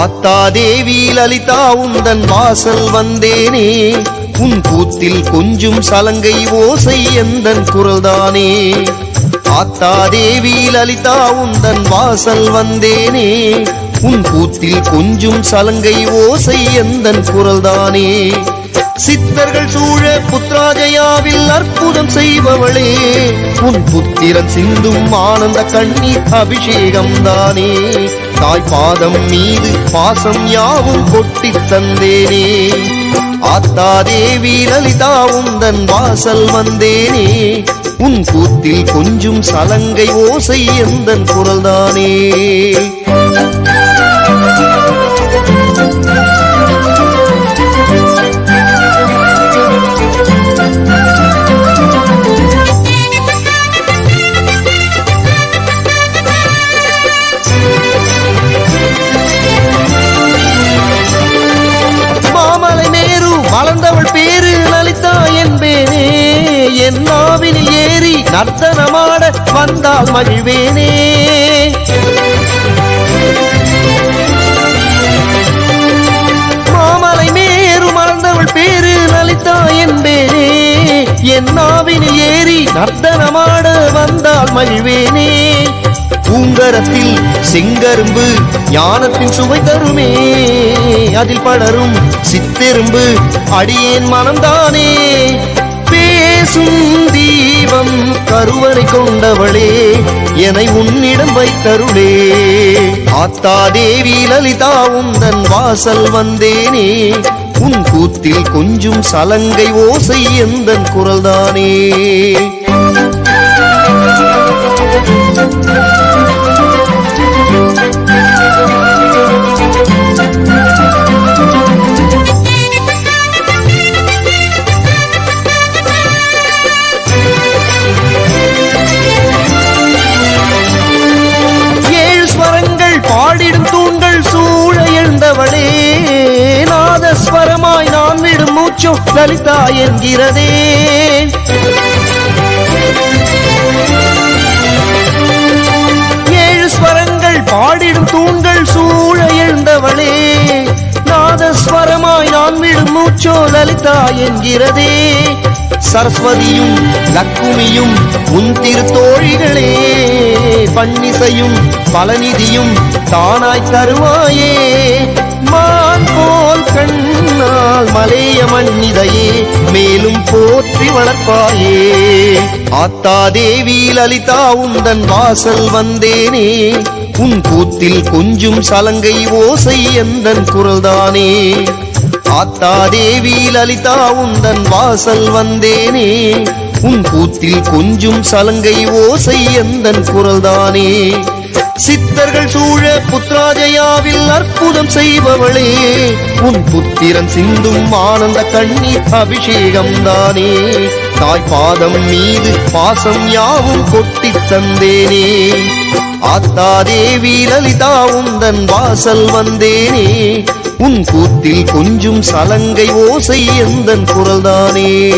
ஆத்தா தேவி லலிதா உந்தன் வாசல் வந்தேனே. உன் கூத்தில் கொஞ்சம் சலங்கை ஓசை எந்தன் குரல்தானே. ஆத்தா தேவி லலிதா உந்தன் வாசல் வந்தேனே. உன் கூத்தில் கொஞ்சம் சலங்கை ஓசை எந்தன் குரல்தானே. சித்தர்கள் சூழ புத்ராஜயாவில் அற்புதம் செய்பவளே. உன் புத்திரன் சிந்தும் ஆனந்த கண்ணீர் அபிஷேகம் தானே தாய் பாதம் மீது பாசம் யாவும் கொட்டி தந்தேனே. ஆத்தா தேவி லலிதா உந்தன் வாசல் வந்தேனே. உன் கூத்தில் கொஞ்சம் சலங்கை ஓசை எந்தன் குரல்தானே. வளர்ந்தவள் பேரு லலிதா என்பேனே என் நாவினில் ஏறி நர்த்தனமாட வந்தால் மகிழ்வேனே. மாமலை மேரு மறந்தவள் பேரு லலிதா என்பேனே என் நாவினில் ஏறி நர்த்தனமாட வந்தால் மகிழ்வேனே. பூங்கரத்தில் செங்கரும்பு ஞானத்தின் சுவை தருமே. அதில் படரும் சித்தெரும்பு அடியேன் மனம்தானே. பேசும் தீபம் கருவறை கொண்டவளே என்னை உன்னிடம் வைத்தருளே. ஆத்தா தேவி லலிதா உந்தன் வாசல் வந்தேனே. உன் கூத்தில் கொஞ்சம் சலங்கை ஓசை எந்தன் குரல்தானே. ஐயோ லலிதா என்கிறதே. ஏழு ஸ்வரங்கள் பாடிடும் தூண்கள் சூழ எழுந்தவளே. நாதஸ்வரமாய் நான் விடும் மூச்சோ லலிதா என்கிறதே. சரஸ்வதியும் லக்குமியும் உன் திருத்தோழிகளே. பன்னிசையும் பலநிதியும் தானாய் தருவாயே. மான் போல் கண் மன்னிதையே மேலும் போற்றி வளர்ப்பாயே. ஆத்தா தேவி லலிதா உந்தன் வாசல் வந்தேனே. உன் கூத்தில் கொஞ்சம் சலங்கை ஓசை எந்தன் குரல்தானே. ஆத்தா தேவி லலிதா உந்தன் வாசல் வந்தேனே. உன் கூத்தில் கொஞ்சம் சலங்கை ஓசை எந்தன் குரல்தானே. சித்தர்கள் சூழ புத்ராஜயாவில் அற்புதம் செய்பவளே. உன் புத்திரன் சிந்தும் ஆனந்த கண்ணீர் அபிஷேகம் தானே. தாய் பாதம் மீது பாசம் யாவும் கொட்டி தந்தேனே. ஆத்தா தேவி லலிதா உந்தன் வாசல் வந்தேனே. உன் கூத்தில் கொஞ்சம் சலங்கை ஓசை எந்தன் குரல்தானே.